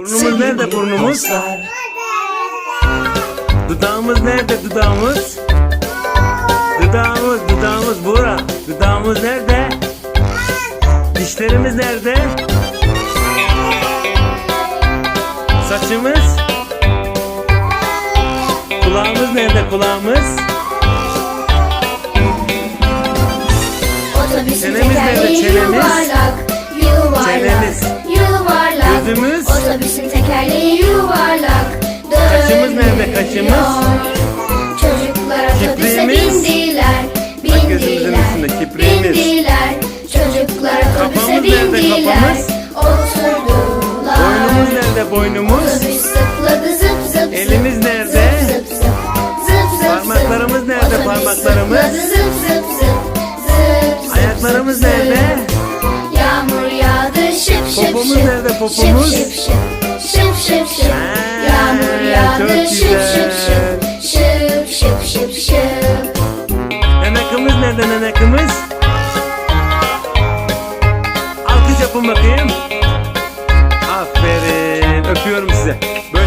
Burnumuz nerede burnumuz? Dudağımız nerede dudağımız? Dudağımız, dudağımız bura. Dudağımız nerede? Dişlerimiz nerede? Saçımız? Kulağımız nerede kulağımız? Otobüsün Çenemiz nerede? tekerleği Çenemiz? yuvarlak, yuvarlak, Çenemiz. Otobüsün tekerleği yuvarlak, Kaşımız nerede, dönüyor. Çocuklar otobüse Kipriğimiz? bindiler, Bak gözümüzün bindiler, üstünde kipriğimiz. bindiler. Çocuklar otobüse Kafamız nerede, bindiler, kafamız? oturdular. Boynumuz nerede boynumuz? Otobüs zıpladı zıp zıp zıp. Elimiz nerede? Zıp zıp zıp. Zıp zıp Parmaklarımız zıp. nerede, Otobüs parmaklarımız? zıpladı zıp zıp zıp. Zıp zıp Ayaklarımız zıp zıp. nerede? Popomuz şıp. nerede, popomuz? Şıp şıp şıp. Şıp şıp şıp. Ha, Yağmur yağdı şıp şıp şıp. Şıp şıp şıp şıp. Nanakımız nerede nanakımız? Alkış yapın bakayım. Aferin. Öpüyorum size. Böyle